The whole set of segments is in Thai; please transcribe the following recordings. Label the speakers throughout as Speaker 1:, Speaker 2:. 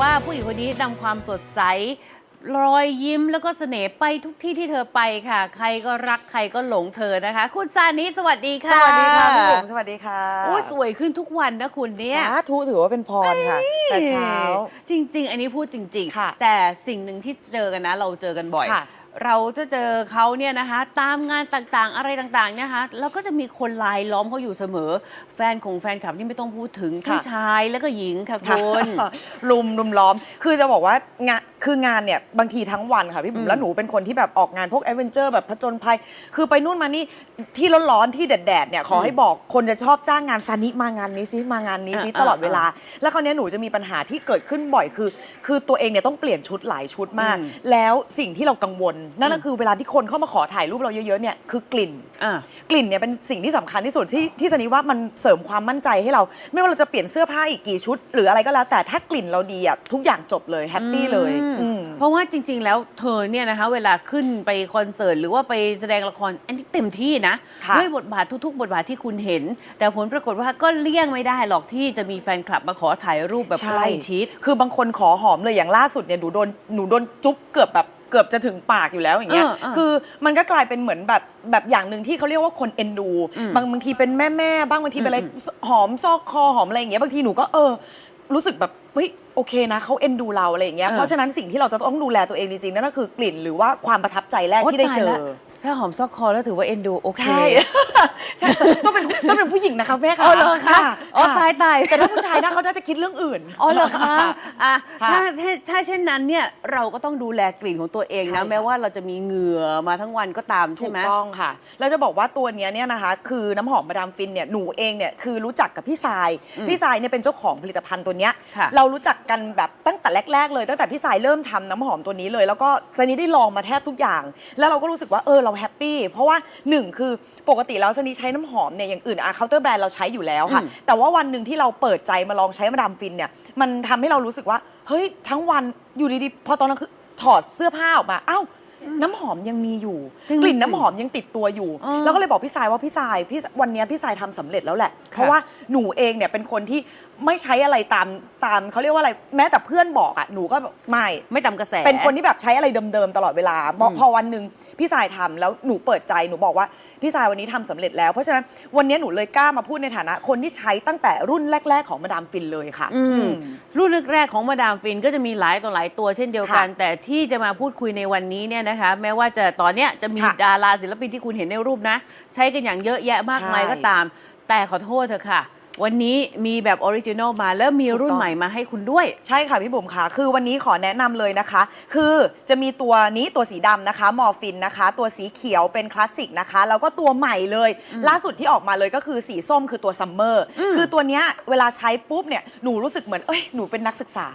Speaker 1: ว่าผู้หญิงคนนี้นำความสดใส รอยยิ้มแล้วก็เสน่ห์ไปทุกที่ที่เธอไปค่ะ ใครก็รักใครก็หลงเธอนะคะ คุณซานิสวัสดี
Speaker 2: ส
Speaker 1: ค่ะ
Speaker 2: วัสดีค่ะพี่บุ๋มสวัสดีค่ะ
Speaker 1: โอ้ยสวยขึ้นทุกวันนะคุณเนี่ย
Speaker 2: สาธุถือว่าเป็นพรค่ะ แต่เช้า
Speaker 1: จริง ๆ อันนี้พูดจริง
Speaker 2: ค่ะ
Speaker 1: ๆแต่สิ่งหนึ่งที่เจอกันนะ เราเจอกันบ่อย
Speaker 2: ค่ะ
Speaker 1: เราจะเจอเขาเนี่ยนะคะ ตามงานต่างๆ อะไรต่างๆเนี่ยนะคะแล้วก็จะมีคนลายล้อมเขาอยู่เสมอ แฟนของแฟนคลับนี่ไม่ต้องพูดถึงทั้ง
Speaker 2: ค่ะ
Speaker 1: ชายแล้วก็หญิงค่ะคุณ
Speaker 2: ลุมลุมล้อม คือจะบอกว่างาน คืองานเนี่ยบางทีทั้งวันค่ะพี่บุ๋
Speaker 1: อื
Speaker 2: ม
Speaker 1: ม
Speaker 2: แล้วหนูเป็นคนที่แบบออกงานพวกแอดเวนเจอร์แบบผจญภัย คือไปนู่นมานี่ที่ร้อนๆที่แดดๆเนี่ยขอให้บอกคนจะชอบจ้างงานซานิมางานนี้ซิมางานนี้ซิ
Speaker 1: อ่า
Speaker 2: ตลอดเวลา
Speaker 1: อ่
Speaker 2: แล้วคราวเนี้ยหนูจะมีปัญหาที่เกิดขึ้นบ่อยคือ คือตัวเองเนี่ยต้องเปลี่ยนชุดหลายชุดมาก
Speaker 1: อืม
Speaker 2: แล้วสิ่งที่เรากังวล นั่นก็
Speaker 1: อืม
Speaker 2: คือเวลาที่คนเข้ามาขอถ่ายรูปเราเยอะๆเนี่ยคือกลิ่น
Speaker 1: อะ
Speaker 2: กลิ่นเนี่ยเป็นสิ่งที่สำคัญที่สุดที่ที่สนิว่ามันเสริมความมั่นใจให้เรา ไม่ว่าเราจะเปลี่ยนเสื้อผ้าอีกกี่ชุด หรืออะไรก็แล้วแต่ถ้ากลิ่นเราดีอะทุกอย่างจบเลยแฮปปี้เลย
Speaker 1: อืม
Speaker 2: อืม
Speaker 1: เพราะว่าจริง ๆ แล้วเธอเนี่ยนะคะ เวลาขึ้นไปคอนเสิร์ตหรือว่าไปแสดงละครอันนี้เต็มที่นะ
Speaker 2: ค่ะ
Speaker 1: ด้วยบทบาททุก ๆ บทบาทที่คุณเห็น แต่ผลปรากฏว่าก็เลี่ยงไม่ได้หรอกที่จะมีแฟนคลับมาขอถ่ายรูปแบบใกล้ชิด
Speaker 2: คือบางคนขอหอมเลยอย่างล่าสุดเนี่ยหนูโดนหนูโดนจุ๊บเกือบแบบเกือบจะถึงปากอยู่แล้วอย่างเงี้ย
Speaker 1: เออเออ
Speaker 2: คือมันก็กลายเป็นเหมือนแบบแบบอย่างหนึ่งที่เขาเรียกว่าคนเอ็นดู
Speaker 1: อืม
Speaker 2: บางบางทีเป็นแม่แม่ๆบ้างบางทีเป็นอะไร
Speaker 1: อืม
Speaker 2: หอมซอกคอหอมอะไรอย่างเงี้ยบางทีหนูก็เออ รู้สึกแบบเฮ้ยโอเคนะเขาเอ็นดูเราอะไรอย่างเงี้ย
Speaker 1: เออ
Speaker 2: เพราะฉะนั้นสิ่งที่เราจะต้องดูแลตัวเองจริงๆนั่นก็คือกลิ่นหรือว่าความประทับใจแรกที่ได้เจ
Speaker 1: โยตาย
Speaker 2: อ
Speaker 1: ละ ถ้าหอมซอกคอแล้วถือว่าเอ็นดูโอเค
Speaker 2: ใช่ ใช่ก็เป็นก็เป็นผู้หญิงนะคะแม่ค่ะ
Speaker 1: อ๋อเหรอคะอ๋อ
Speaker 2: ค่ะ
Speaker 1: ตายตาย
Speaker 2: แต่ถ้าผู้ชายนะเขาน่าจะคิดเรื่องอื่น
Speaker 1: อ๋อเหรอคะอะ
Speaker 2: ค่ะ
Speaker 1: ถ้าถ้าถ้าเช่นนั้นเนี่ยเราก็ต้องดูแลกลิ่นของตัวเอง
Speaker 2: ใช่
Speaker 1: นะ
Speaker 2: ค่ะ
Speaker 1: แม้ว่าเราจะมีเหงื่อมาทั้งวันก็ตามใช่
Speaker 2: ถูก
Speaker 1: ไหม
Speaker 2: ต้องค่ะแล้วจะบอกว่าตัวเนี้ยเนี่ยนะคะ คือน้ำหอมมาดามฟินเนี่ยหนูเองเนี่ยคือรู้จักกับพี่ทราย
Speaker 1: อืม
Speaker 2: พี่ทรายเนี่ยเป็นเจ้าของผลิตภัณฑ์ตัวเนี้ย
Speaker 1: ค่ะ
Speaker 2: เรารู้จักกันแบบตั้งแต่แรก ๆ เลยตั้งแต่พี่ทรายเริ่มทำน้ำหอมตัวนี้เลย แล้วก็ซันนี้ได้ลองมาแทบทุกอย่าง แล้วเราก็รู้สึกว่าเออเราแฮปปี้เพราะว่าหนึ่งคือปกติแล้วซันนี้ใช้น้ำหอมเนี่ยอย่างอื่นอะเคาน์เตอร์แบรนด์เราใช้อยู่แล้วค่ะ
Speaker 1: อืม
Speaker 2: แต่ว่าวันหนึ่งที่เราเปิดใจมาลองใช้มาดามฟินเนี่ยมันทำให้เรารู้สึกว่าเฮ้ยทั้งวันอยู่ดีๆพอตอนนั้นคือถอดเสื้อผ้าออกมาอ้าวน้ำหอมยังมีอยู่
Speaker 1: ยังมี
Speaker 2: กลิ่นน้ำหอมยังติดตัวอยู่
Speaker 1: อ๋อ
Speaker 2: แล้วก็เลยบอกพี่สายว่าพี่สายพี่วันเนี้ยพี่สายทำสำเร็จแล้วแหละ เพราะว่าหนูเองเนี่ยเป็นคนที่ ไม่ใช้อะไรตามตามเขาเรียกว่าอะไรแม้แต่เพื่อนบอกอะหนูก็แบบไม่
Speaker 1: ไม่ตามกระแส
Speaker 2: เป็นคนที่แบบใช้อะไรเดิมๆตลอดเวลาพอ
Speaker 1: อืม
Speaker 2: พอวันหนึ่งพี่สายทำแล้วหนูเปิดใจหนูบอกว่าพี่สายวันนี้ทำสำเร็จแล้ว เพราะฉะนั้นวันนี้หนูเลยกล้ามาพูดในฐานะ คนที่ใช้ตั้งแต่รุ่นแรก ๆ ของมาดามฟินเลยค่ะ
Speaker 1: อืม
Speaker 2: อืม
Speaker 1: รุ่นแรกๆของมาดามฟินก็จะมีหลายต่อหลายตัวเช่นเดียวกัน
Speaker 2: ค่ะ
Speaker 1: แต่ที่จะมาพูดคุยในวันนี้เนี่ยนะคะ แม้ว่าจะตอนเนี้ยจะมี
Speaker 2: ค่ะ
Speaker 1: ดาราศิลปินที่คุณเห็นในรูปนะ ใช้กันอย่างเยอะแยะมากมาย
Speaker 2: ใช่
Speaker 1: ก็ตาม แต่ขอโทษเถอะค่ะ วันนี้มีแบบออริจินอลมาแล้วมีรุ่น
Speaker 2: ถูกต้อง
Speaker 1: ใหม่มาให้คุณด้วย
Speaker 2: ใช่ค่ะพี่บุ๋มค่ะ คือวันนี้ขอแนะนำเลยนะคะ คือจะมีตัวนี้ตัวสีดำนะคะมอร์ฟินนะคะ ตัวสีเขียวเป็นคลาสสิกนะคะ แล้วก็ตัวใหม่เลย ล่าสุดที่ออกมาเลยก็คือสีส้มคือตัวซัมเมอร์คือตัวเนี้ยเวลาใช้ปุ๊บเนี่ยหนูรู้สึกเหมือนเอ้ยหนูเป็นนักศึกษา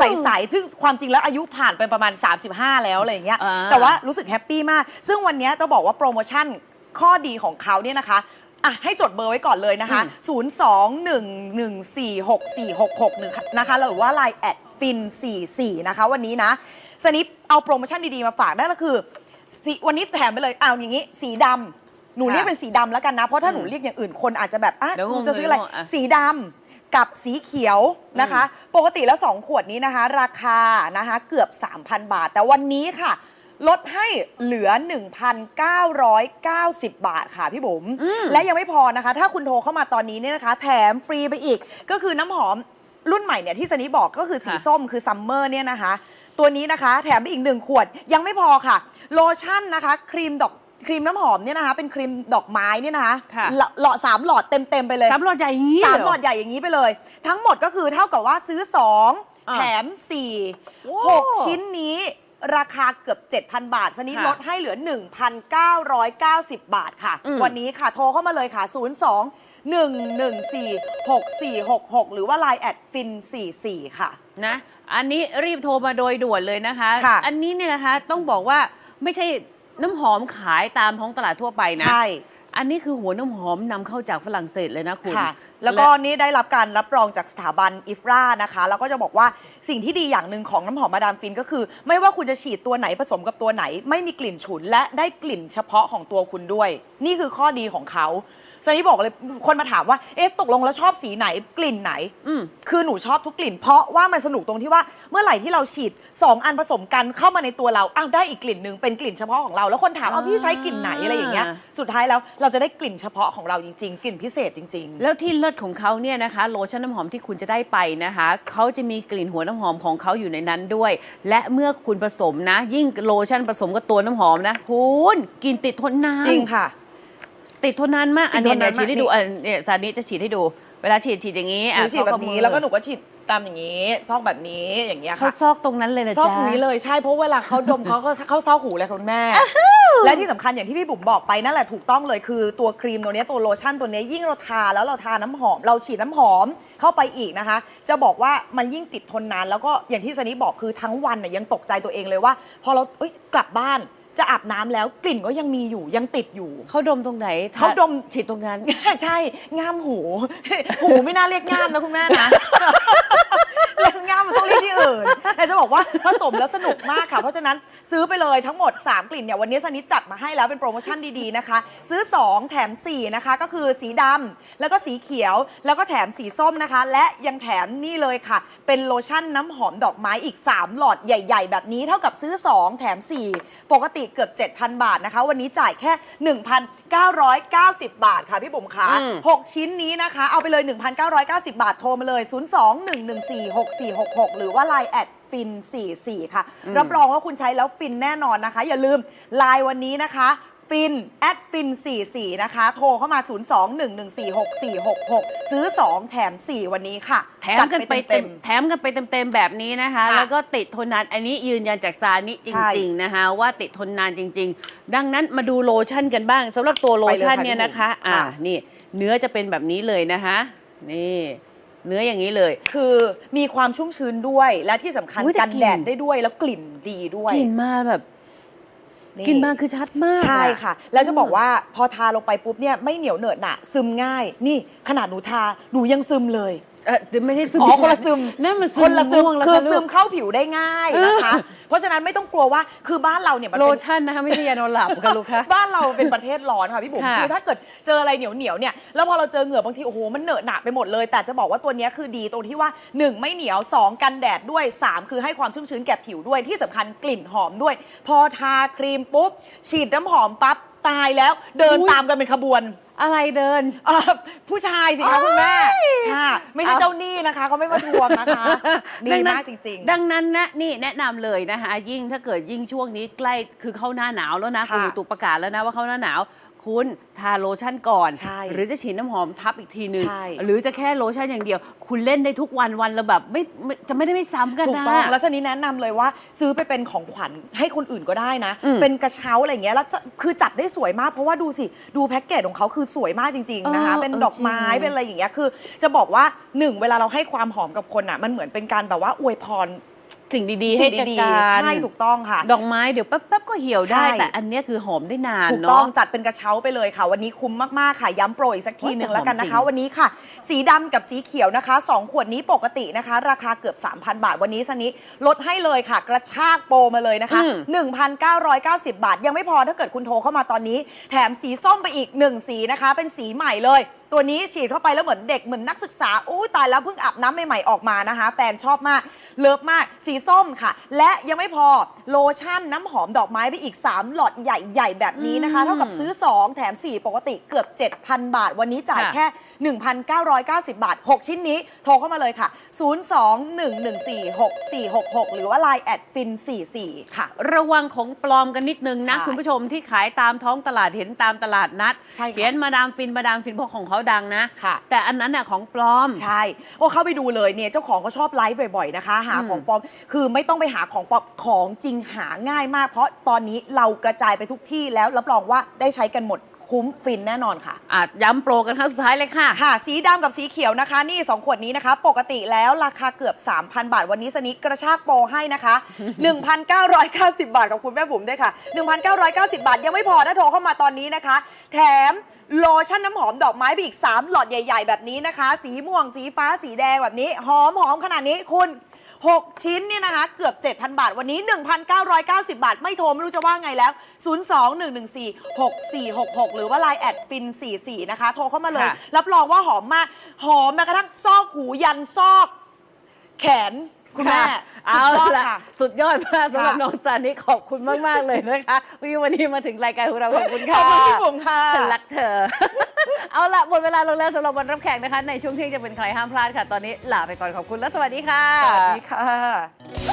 Speaker 2: ใสๆซึ่งความจริงแล้วอายุผ่านไปประมาณ 35 แล้วอะไรอย่างเงี้ย
Speaker 1: อ่า
Speaker 2: แต่ว่ารู้สึกแฮปปี้มาก ซึ่งวันเนี้ยต้องบอกว่าโปรโมชั่นข้อดีของเขาเนี่ยนะคะ อะให้จดเบอร์ไว้ก่อนเลยนะคะ 021146466นะคะ หรือว่า Line แอดฟิน44 นะคะ วันนี้นะสนิปเอาโปรโมชั่นดีๆ มาฝากได้ก็คือสีวันนี้แถมไปเลยเอาอย่างนี้ สีดำหนู
Speaker 1: ค่ะ
Speaker 2: เรียกเป็นสีดำแล้วกันนะ เพราะถ้าหนู
Speaker 1: อืม
Speaker 2: เรียกอย่างอื่นคนอาจจะแบบอะ
Speaker 1: เดี๋ยวงง
Speaker 2: หนูจะซื้ออะไร
Speaker 1: เดี๋ยวงงอะ
Speaker 2: สีดำกับสีเขียวนะคะ ปกติแล้ว 2 ขวดนี้นะคะ ราคานะคะเกือบ 3,000 บาท แต่วันนี้ค่ะ ลดให้เหลือ 1,990 บาทค่ะพี่บุ๋ม
Speaker 1: อืม
Speaker 2: และยังไม่พอนะคะ ถ้าคุณโทรเข้ามาตอนนี้เนี่ยนะคะ แถมฟรีไปอีก ก็คือน้ำหอมรุ่นใหม่เนี่ยที่สนีบอกก็คือสี
Speaker 1: ค่ะ
Speaker 2: ส้มคือซัมเมอร์เนี่ยนะคะ ตัวนี้นะคะ แถมไปอีกหนึ่งขวดยังไม่พอค่ะ โลชั่นนะคะ ครีมดอกครีมน้ำหอมเนี่ยนะคะ เป็นครีมดอกไม้เนี่ยนะคะ
Speaker 1: ค่ะ
Speaker 2: หลหลอดสามหลอดเต็มๆไปเลย
Speaker 1: สามหลอดใหญ่อย่างนี้
Speaker 2: สาม
Speaker 1: เร
Speaker 2: หลอดใหญ่อย่างนี้ไปเลย ทั้งหมดก็คือเท่ากับว่าซื้อ2
Speaker 1: อ่า
Speaker 2: แถม
Speaker 1: โอ้
Speaker 2: 4 6ชิ้นนี้ ราคาเกือบ 7,000 บาทสนิท
Speaker 1: ค่ะ
Speaker 2: ลดให้เหลือ 1,990 บาทค่ะ
Speaker 1: อืม
Speaker 2: วันนี้ค่ะโทรเข้ามาเลยค่ะ 02 114 6466 หรือว่า Line แอดฟิน44 ค่ะ
Speaker 1: นะ อันนี้รีบโทรมาโดยด่วนเลยนะคะ
Speaker 2: ค่ะ
Speaker 1: อันนี้เนี่ยนะคะต้องบอกว่าไม่ใช่น้ำหอมขายตามท้องตลาดทั่วไปนะ
Speaker 2: ใช่
Speaker 1: อันนี้คือหัวน้ำหอมนำเข้าจากฝรั่งเศสเลยนะคุณ
Speaker 2: ค่ะ แล้วก็นี่ได้รับการรับรองจากสถาบันอิฟรานะคะ แล้วก็จะบอกว่าสิ่งที่ดีอย่างหนึ่งของน้ำหอมมาดามฟินก็คือ ไม่ว่าคุณจะฉีดตัวไหนผสมกับตัวไหน ไม่มีกลิ่นฉุนและได้กลิ่นเฉพาะของตัวคุณด้วย นี่คือข้อดีของเขา ซันนี่บอกเลยคนมาถามว่าเอ๊ะตกลงแล้วชอบสีไหนกลิ่นไหน
Speaker 1: อืม
Speaker 2: คือหนูชอบทุกกลิ่น เพราะว่ามันสนุกตรงที่ว่าเมื่อไหร่ที่เราฉีด 2 อันผสมกันเข้ามาในตัวเราอ้าวได้อีกกลิ่นหนึ่งเป็นกลิ่นเฉพาะของเรา แล้วคนถามเอาพี่ใช้กลิ่นไหนอะไรอย่างเงี้ย
Speaker 1: อ่า
Speaker 2: สุดท้ายแล้วเราจะได้กลิ่นเฉพาะของเราจริงๆกลิ่นพิเศษจริง
Speaker 1: แล้วที่เลิศของเขาเนี่ยนะคะโลชั่นน้ำหอมที่คุณจะได้ไปนะคะเขาจะมีกลิ่นหัวน้ำหอมของเขาอยู่ในนั้นด้วย และเมื่อคุณผสมนะ ยิ่งโลชั่นผสมกับตัวน้ำหอมนะคุณกลิ่นติดทนนาน
Speaker 2: ๆจริงค่ะ
Speaker 1: ติดทนนานมากอันเนี้ย
Speaker 2: ติดทน
Speaker 1: เดี๋ย
Speaker 2: นาน
Speaker 1: วฉีดให้ดู
Speaker 2: มาก
Speaker 1: อันเนี่ยซานิจะฉีดให้ดู เวลาฉีดฉีดอย่างนี้
Speaker 2: ห
Speaker 1: อะ
Speaker 2: นูฉีดแบบนี้
Speaker 1: เข้ามือ
Speaker 2: แล้วก็หนูก็ฉีดตามอย่างนี้ ซอกแบบนี้อย่างเงี้ย
Speaker 1: เขา
Speaker 2: ค่ะ
Speaker 1: ซอกตรงนั้นเลยนะ
Speaker 2: ซอก
Speaker 1: จ๊ะ
Speaker 2: ตรงนี้เลยใช่เพราะเวลาเขาดม เขาก็เข้าซอกหูเลยค่ะคุณแม่ และที่สำคัญอย่างที่พี่บุ๋มบอกไปนั่นแหละถูกต้องเลยคือตัวครีมตัวเนี้ยตัวโลชั่นตัวเนี้ยยิ่งเราทาแล้วเราทาน้ำหอม เราฉีดน้ำหอมเข้าไปอีกนะคะ จะบอกว่ามันยิ่งติดทนนานแล้วก็อย่างที่สนิบอกคือทั้งวันน่ยยังตกใจตัวเองเลยว่า พอเราเอ้ยกลับบ้าน จะอาบน้ำแล้วกลิ่นก็ยังมีอยู่ยังติดอยู่
Speaker 1: เขาดมตรงไหน
Speaker 2: เขาดม
Speaker 1: ฉีดตรงนั้น
Speaker 2: ใช่ ง่ามหู หูไม่น่าเรียกง่ามนะคุณแม่นะ เรียกง่ามมันต้องเรียกที่อื่นแต่จะบอกว่าผสมแล้วสนุกมากค่ะ เพราะฉะนั้นซื้อไปเลยทั้งหมด 3 กลิ่นเนี่ยวันนี้สนิทจัดมาให้แล้วเป็นโปรโมชั่นดีๆนะคะ ซื้อ 2 แถม 4 นะคะ ก็คือสีดำแล้วก็สีเขียวแล้วก็แถมสีส้มนะคะ และยังแถมนี่เลยค่ะ เป็นโลชั่นน้ำหอมดอกไม้อีก 3 หลอดใหญ่ ๆ แบบนี้เท่ากับซื้อ 2 แถม 4 ปกติเกือบ 7,000 บาทนะคะ วันนี้จ่ายแค่ 1,990 บาทค่ะพี่บุ๋มคะ
Speaker 1: อืม
Speaker 2: 6 ชิ้นนี้นะคะ เอาไปเลย 1,990 บาทโทรมาเลย02-114-6466 หรือว่า Line แอดฟิน44 ค่ะ รับรองว่าคุณใช้แล้วฟินแน่นอนนะคะ อย่าลืม Line วันนี้นะคะฟินแอดฟิน44 นะคะ โทรเข้ามา 02-114-6466 ซื้อ 2 แถม 4 วันนี้ค่ะ
Speaker 1: แถมกันไปเต็มแถมกันไปเต็ม ๆ แบบนี้นะคะ
Speaker 2: ค่ะ
Speaker 1: แล้วก็ติดทนนาน อันนี้ยืนยันจากซานิจ
Speaker 2: ใช่
Speaker 1: ริง ๆ นะคะ ว่าติดทนนานจริง ๆ ดังนั้นมาดูโลชั่นกันบ้างสำหรับตัวโลชั่น
Speaker 2: ไปเลยค่ะ
Speaker 1: เนี่ยนะคะ
Speaker 2: พี่บุ๋ม
Speaker 1: อ่า
Speaker 2: ค่ะ
Speaker 1: นี่ เนื้อจะเป็นแบบนี้เลยนะคะ นี่ เนื้ออย่างนี้เลย
Speaker 2: คือมีความชุ่มชื้นด้วยและที่สำคัญ
Speaker 1: อุ๊ยแต่
Speaker 2: กัน
Speaker 1: กลิ่น
Speaker 2: แดดได้ด้วยแล้วกลิ่นดีด้วย
Speaker 1: กลิ่นมาแบบกลิ่นมาคือชัดมาก
Speaker 2: ใช่
Speaker 1: อ
Speaker 2: ค่ะ แล้วจะบอกว่าพอทาลงไปปุ๊บเนี่ยไม่เหนียวเหนอะหนะซึมง่าย นี่ขนาดหนูทาหนูยังซึมเลย
Speaker 1: เออเดี๋ยวไม่ได้ซึม
Speaker 2: อ๋อคนละซึม
Speaker 1: นั่นมันซึม
Speaker 2: คนละซึม
Speaker 1: ม่วงแล้ว
Speaker 2: คือ
Speaker 1: ค่ะลู
Speaker 2: ซึ
Speaker 1: ก
Speaker 2: มเข้าผิวได้ง่ายนะคะ เพราะฉะนั้นไม่ต้องกลัวว่าคือบ้านเราเนี่ยมัน
Speaker 1: โล
Speaker 2: เป็น
Speaker 1: ชั่นนะคะไม่ใช่ยานอนหลับค่ะลูกค้า
Speaker 2: บ้านเราเป็นประเทศร้อนค่ะพี่บุ๋ม
Speaker 1: ค่ะ
Speaker 2: คือถ้าเกิดเจออะไรเหนียวเหนียวๆเนี่ยแล้วพอเราเจอเหงื่อบางทีโอ้โหมันเหนอะหนะไปหมดเลย แต่จะบอกว่าตัวเนี้ยคือดีตรงที่ว่า 1 ไม่เหนียว 2 กันแดดด้วย 3 คือให้ความชุ่มชื้นแก่ผิวด้วยที่สำคัญกลิ่นหอมด้วย พอทาครีมปุ๊บ ฉีดน้ำหอมปั๊บตายแล้ว เดิน
Speaker 1: อุ๊ย
Speaker 2: ตามกันเป็นขบวน
Speaker 1: อะไรเดิน
Speaker 2: เอ่อผู้ชายสิคะคุณแม่
Speaker 1: โอ๊ย
Speaker 2: ค่ะไม่ใช่
Speaker 1: เอา
Speaker 2: เจ้าหนี้นะคะเขาไม่มาทวงนะคะ ดี
Speaker 1: ดังนั้น
Speaker 2: มากจริง
Speaker 1: ดังนั้นนะนี่แนะนำเลยนะคะ ยิ่งถ้าเกิดยิ่งช่วงนี้ใกล้คือเข้าหน้าหนาวแล้วนะ
Speaker 2: ค่ะ
Speaker 1: ณอุตุประกาศแล้วนะว่าเข้าหน้าหนาว คุณทาโลชั่นก่อน
Speaker 2: ใช่
Speaker 1: หรือจะฉีดน้ำหอมทับอีกทีนึง
Speaker 2: ใช่
Speaker 1: หรือจะแค่โลชั่นอย่างเดียว คุณเล่นได้ทุกวันวันละแบบไม่ไม่จะไม่ได้ไม่ซ้ำกัน
Speaker 2: ถูก
Speaker 1: นะ
Speaker 2: ต้องแล้วชนี้แนะนำเลยว่าซื้อไปเป็นของขวัญให้คนอื่นก็ได้นะ
Speaker 1: อืม
Speaker 2: เป็นกระเช้าอะไรอย่างเงี้ยแล้วจะคือจัดได้สวยมากเพราะว่าดูสิ ดูแพ็กเกจของเขาคือสวยมากจริงๆนะคะ
Speaker 1: เออ
Speaker 2: เป็น
Speaker 1: เออ
Speaker 2: ดอกไม้
Speaker 1: จริง
Speaker 2: เป็นอะไรอย่างเงี้ยคือ จะบอกว่าหนึ่งเวลาเราให้ความหอมกับคนอะมันเหมือนเป็นการแบบว่าอวยพร
Speaker 1: สิ่งดีๆ ให้
Speaker 2: สิ่ง
Speaker 1: แก่
Speaker 2: ดี
Speaker 1: กั
Speaker 2: ๆ
Speaker 1: น
Speaker 2: ใช่ถูกต้องค่ะ
Speaker 1: ดอกไม้เดี๋ยวแป๊บๆก็เหี่ยวได้
Speaker 2: ใช่
Speaker 1: แต่อันเนี้ยคือหอมได้นาน
Speaker 2: ถูกต้อ
Speaker 1: เนาะ
Speaker 2: งจัดเป็นกระเช้าไปเลยค่ะ วันนี้คุ้มมาก ๆ ค่ะ ย้ำโปรอีกสักทีหนึ่ง
Speaker 1: โอ้ยแต่
Speaker 2: แล้วกันนะคะ
Speaker 1: หอมจริง
Speaker 2: วันนี้ค่ะ สีดำกับสีเขียวนะคะ 2 ขวดนี้ปกตินะคะ ราคาเกือบ 3,000 บาท วันนี้สนิลดให้เลยค่ะ กระชากโปรมาเลยนะคะ
Speaker 1: อืม
Speaker 2: 1,990 บาท ยังไม่พอถ้าเกิดคุณโทรเข้ามาตอนนี้ แถมสีส้มไปอีก 1 สีนะคะ เป็นสีใหม่เลยตัวนี้ฉีดเข้าไปแล้วเหมือนเด็กเหมือนนักศึกษาอู้ตายแล้วเพิ่งอาบน้ำใหม่ๆออกมานะคะ แฟนชอบมาก เลิฟมาก สีส้มค่ะ และยังไม่พอโลชั่นน้ำหอมดอกไม้ไปอีก 3 หลอดใหญ่ๆ แบบนี้นะคะ เท่ากับซื้อ 2 แถม 4 ปกติเกือบ 7,000 บาท วันนี้จ่าย
Speaker 1: ค่ะ
Speaker 2: แค่1,990 บาท 6 ชิ้นนี้โทรเข้ามาเลยค่ะ 02-114-6466 หรือว่า Line แอดฟิน44 ค่ะ
Speaker 1: ระวังของปลอมกันนิดนึงนะ
Speaker 2: ใช่
Speaker 1: คุณผู้ชมที่ขายตามท้องตลาดเห็นตามตลาดนัด
Speaker 2: ใช่ค่ะ
Speaker 1: เขียนมาดามฟินมาดามฟินเพราะของเขาดังนะ
Speaker 2: ค่ะ
Speaker 1: แต่อันนั้นน่ะของปลอม
Speaker 2: ใช่ โอ้เข้าไปดูเลยเนี่ยเจ้าของก็ชอบไลฟ์บ่อยๆนะคะ หา
Speaker 1: อืม
Speaker 2: ของปลอม คือไม่ต้องไปหาของปลอมของจริงหาง่ายมาก เพราะตอนนี้เรากระจายไปทุกที่แล้วรับรองว่าได้ใช้กันหมด คุ้มฟินแน่นอนค่ะ
Speaker 1: อะย้ำโปรกันครั้งสุดท้ายเลยค่ะ
Speaker 2: ค่ะ สีดำกับสีเขียวนะคะ นี่ 2 ขวดนี้นะคะ ปกติแล้วราคาเกือบ 3,000 บาท วันนี้สนิกกระชากโปรให้นะคะ 1,990 บาทกับคุณแม่บุ๋มด้วยค่ะ 1,990 บาท ยังไม่พอถ้าโทรเข้ามาตอนนี้นะคะ แถมโลชั่นน้ำหอมดอกไม้ไปอีก 3 หลอดใหญ่ ๆ แบบนี้นะคะ สีม่วงสีฟ้าสีแดงแบบนี้ หอมหอมขนาดนี้คุณ 6 ชิ้นเนี่ยนะคะ เกือบ 7,000 บาท วันนี้ 1,990 บาท ไม่โทร ไม่รู้จะว่าไงแล้ว 02-114-6466 หรือว่า Line แอดฟิน44 นะคะ โทรเข้ามาเลย
Speaker 1: ค่ะ
Speaker 2: รับรองว่าหอมมาก หอมแม้กระทั่งซอกหูยันซอก แขน คุณแม่
Speaker 1: ค่ะ
Speaker 2: สุ
Speaker 1: เอา
Speaker 2: ดยอด
Speaker 1: ละ
Speaker 2: ค่ะ
Speaker 1: สุดยอดมากสำหรับ
Speaker 2: ค่ะ
Speaker 1: น้องซานิขอบคุณมาก ๆ เลยนะคะวิวันนี้มาถึงรายการของเราขอบคุณ
Speaker 2: ข
Speaker 1: ค่ะ
Speaker 2: อบคุณพี่บุ๋มค่ะ
Speaker 1: ฉันรักเธอ เอาละหมดเวลาลงแล้วสำหรับวันรับแขกนะคะ ในช่วงเที่ยงจะเป็นใครห้ามพลาดค่ะ ตอนนี้ลาไปก่อนขอบคุณและสวัสดีค่ะ
Speaker 2: สวัสดีค่ะ